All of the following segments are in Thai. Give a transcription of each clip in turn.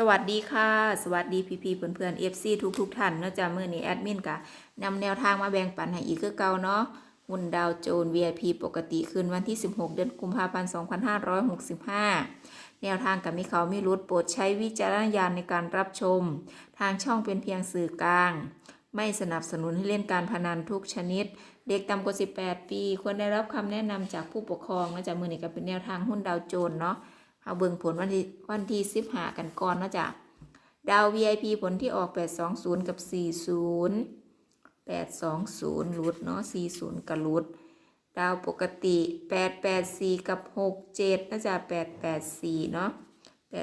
สวัสดีค่ะ สวัสดีพี่พี่เพื่อนเพื่อนๆ FC ทุกทุกท่านเนาะจ้ะมื้อนี้แอดมินกะนำแนวทางมาแบ่งปันให้อีกคือเก่าเนาะหุ้นดาวโจน VIP ปกติคืนวันที่ 16 เดือนกุมภาพันธ์ 2565 แนวทางกับมีเขามีรุดโปรดใช้วิจารณญาณในการรับชม ทางช่องเป็นเพียงสื่อกลาง ไม่สนับสนุนให้เล่นการพนันทุกชนิด เด็กต่ำกว่า 18 ปี ควรได้รับคำแนะนำจากผู้ปกครองนะจ๊ะมือนี้ก็เป็นแนวทางหุ้นดาวโจนเนาะ เอาเบิ่งผลวันที่วันที่15กันก่อนนะจ๊ะดาว VIP ผลที่ออก 820 กับ 40 820รุดเนาะ40กับรุด ดาวปกติ 884 กับ 67น่าจะ884 เนาะ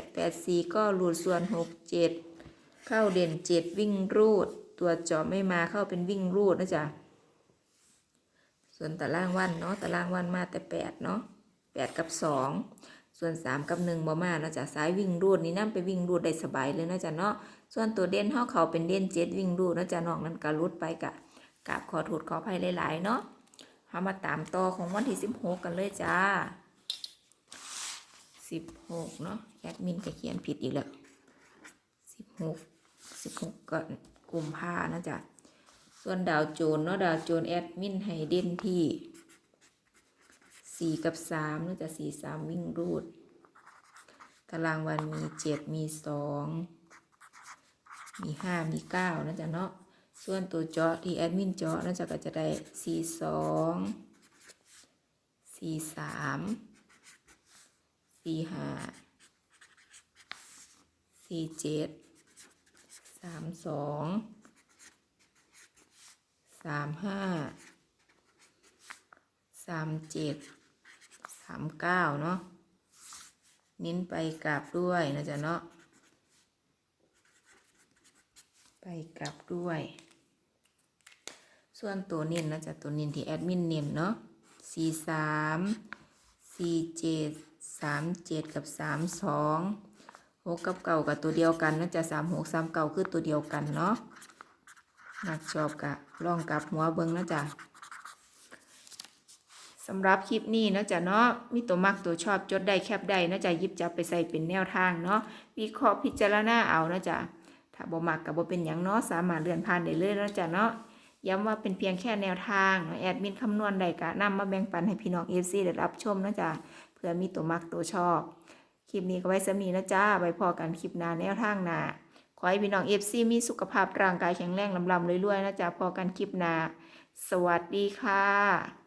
884 ก็รูดส่วน 67 เข้าเด่น 7 วิ่งรูด ตัวจาะไม่มาเข้าเป็นวิ่งรูดนะจ๊ะส่วนตารางวันเนาะตารางวันมาแต่ 8 เนาะ8 กับ 2 ส่วน 3 กับ1บ่มาเนาะจ้ะสายวิ่งรูดนี่นํไปวิ่งรูดได้สบายเลยเนาะจ้ะเนาะส่วนตัวเด่นเฮาเขาเป็นเด่น7วิ่งรูดเนาะจ้ะนอกนั้นก็รุดไปกะกราบขอโทษขออภัยหลายๆเนาะเฮามาตามต่อของวันที่ 16 กันเลยจ้า 16 เนาะแอดมินก็เขียนผิดอีกแล้ว 16 16ก็กลุ่มภานะจ๊ะส่วนดาวโจนเนาะดาวโจนแอดมินให้เด่นที่ สี่กับสามน่าจะสี่สามวิ่งรูด ตารางวันมีเจ็ดมีสองมีห้ามีเก้าน่าจะเนาะส่วนตัวจาะที่แอดมินจาะน่าจะก็จะได้สี่สองสี่สามสี่ห้าสี่เจ็ดสามสองสามห้าสามเจ็ดามเก้าเนาะเน้นไปกลับด้วยนะจ๊ะเนาะไปกลับด้วย ส่วนตัวเน้นนะจ๊ะตัวเน้นที่แอดมินเน้นเนาะสี่สามสี่เจ็ดสามเจ็ดกับสามสองหกกับเก่ากับตัวเดียวกันนะจ๊ะสามหกสามเก่าคือตัวเดียวกันเนาะนักชอบกะลองกลับหัวเบิ้งนะจ๊ะ สำหรับคลิปนี้เนาะจ๊ะเนาะมีตัวมักตัวชอบจดได้แคบได้เนาะจ๊ะยิบจับไปใส่เป็นแนวทางเนาะวิเคราะห์พิจารณาเอาเนาะจ๊ะถ้าบ่มักกับบ่เป็นหยังเนาะสามารถเลื่อนผ่านได้เลยเนาะจ๊ะเนาะย้ำว่าเป็นเพียงแค่แนวทางแอดมินคำนวณได้กะนำมาแบ่งปันให้พี่น้อง FC ได้รับชมเนาะจ๊ะเพื่อมีตัวมักตัวชอบ คลิปนี้ก็ไว้สำนีนะจ๊ะไว้พอกันคลิปหน้าแนวทางหน้าขอให้พี่น้อง FC มีสุขภาพร่างกายแข็งแรงลำๆรวยๆนะจ๊ะพอกันคลิปหน้าสวัสดีค่ะ